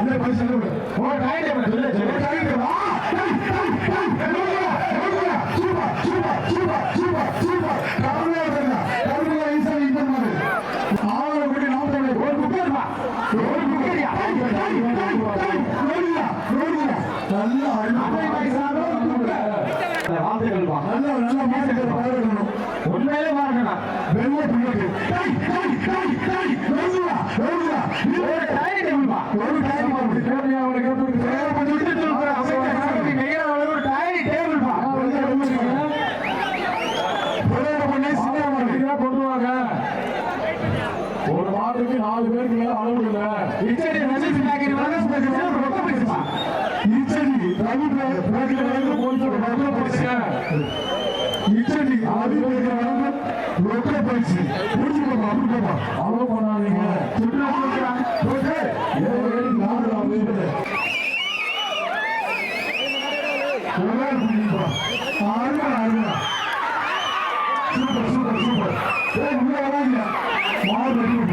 இந்த பரிசு என்ன பண்ணு? உன் டைம் டேபிள் சொல்லு, சொல்லு. உன் டைம் டேபிள். ஆ, டேய், டேய், டேய், நடுவுல, நடுவுல. Super, super, super, super, super. கருமையா இருக்குங்க. கருமையா ஈஸியா win பண்ணுவாரு. ஆறு கோடி நாற்பது கோடி. ஒரு. நோடியா, நோடியா. நல்லா நல்ல நல்ல பாராட்டணும். ஒரு மாட்டுக்கு நாலு பேருக்கு மேல அளவு இல்ல. இச்சடி ரஜினி வழங்க பேசுறேன் ஒரு ரொக்க பேசுப்பா இச்சடி ரவி பேக்கரி வரைக்கும் கொஞ்சம் ரொக்க பரிசு இச்சடி பேக்கரி வரைக்கும் ரொக்க பரிசு புரிஞ்சுக்கோமா அப்படிக்கோமா அவ்வளவு சூப்பர் சூப்பர் சூப்பர் மாடு